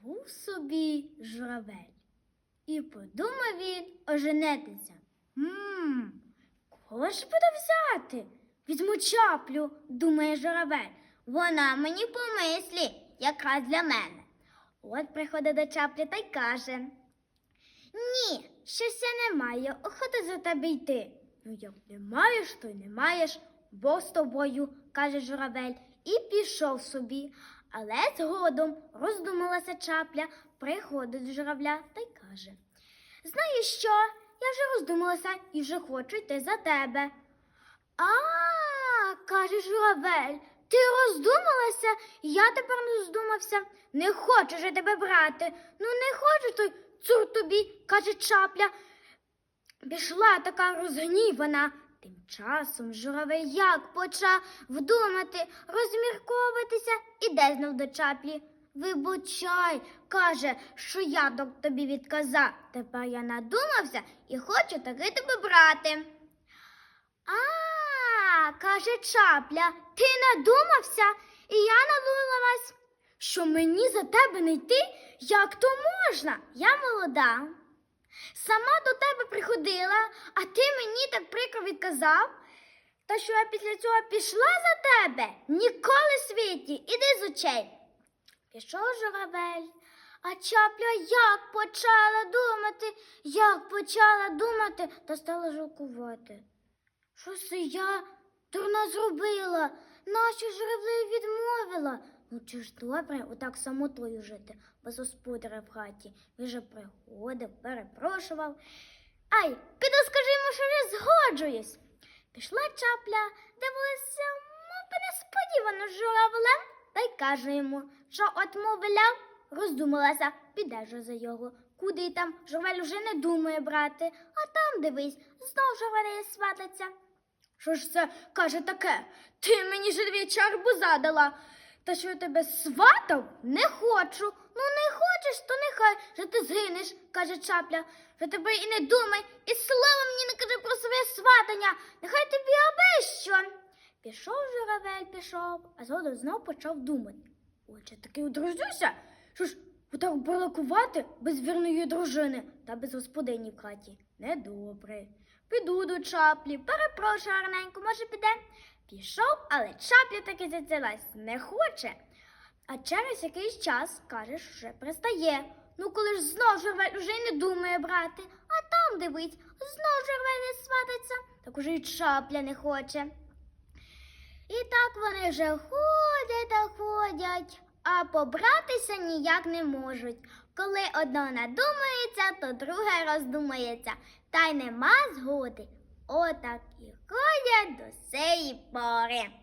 Був собі журавель, і подумав він оженитися. Мм, кого ж буде взяти? Візьму чаплю, думає журавель. Вона мені по мислі, якраз для мене. От приходить до чаплі та й каже: Ні, щось я не маю, охоти за тебе йти. Ну, як не маєш, то й не маєш, бо з тобою, каже журавель, і пішов собі. Але згодом роздумалася чапля, приходить до журавля та й каже: Знаєш що? Я вже роздумалася і вже хочу йти за тебе. А, каже журавель, ти роздумалася? Я тепер не роздумався. Не хочу же тебе брати. Ну не хочу то й цур тобі, каже чапля. Пішла така розгнівана. Тим часом журавель як почав вдумати, розмірковуватися, іде знов до чаплі. Вибачай, каже, що я тобі відказав. Тепер я надумався і хочу таки тебе брати. А, каже чапля, ти надумався, і я надумалась, що мені за тебе не йти, як то можна? Я молода. Сама до тебе приходила, а ти мені так прикро відказав. Та що я після цього пішла за тебе? Ніколи світі, іди з очей. Пішов журавель, а чапля як почала думати, як почала думати, та стала жалкувати. Що це я дурно зробила? Нащо журавлею відмовила? Ну чи ж добре отак самотою жити, без господаря в хаті. Він же приходив, перепрошував. Ай, піду скажімо, що вже згоджуюсь. Пішла чапля, дивилася, мовби несподівано журавлем, та й каже йому, що от мовляв, роздумалася, піде же за його. Куди там журавель уже не думає брати, а там дивись, знов журавель свататься. Що ж це каже таке? Ти мені же дві чарбу задала. Та що я тебе сватав? Не хочу. Ну не хочеш, то нехай що ти згинеш, каже чапля. Що тебе і не думай, і слова мені не кажи про своє сватання. Нехай тобі аби що. Пішов журавель, пішов, а згодом знов почав думати. Отже, таки одружуся. Що ж, отак балакувати без вірної дружини та без господині в хаті. Недобре. Піду до чаплі, перепрошую гарненько, може піде. Пішов, але чапля таки зацілась, не хоче. А через якийсь час, каже, що вже пристає. Ну, коли ж знов журавель уже й не думає брати, а там дивись, знов журавель не сватиться, так уже й чапля не хоче. І так вони вже ходять та ходять, а побратися ніяк не можуть. Коли одно надумається, то друге роздумається, та й нема згоди. Отак і ходять до сеї пори.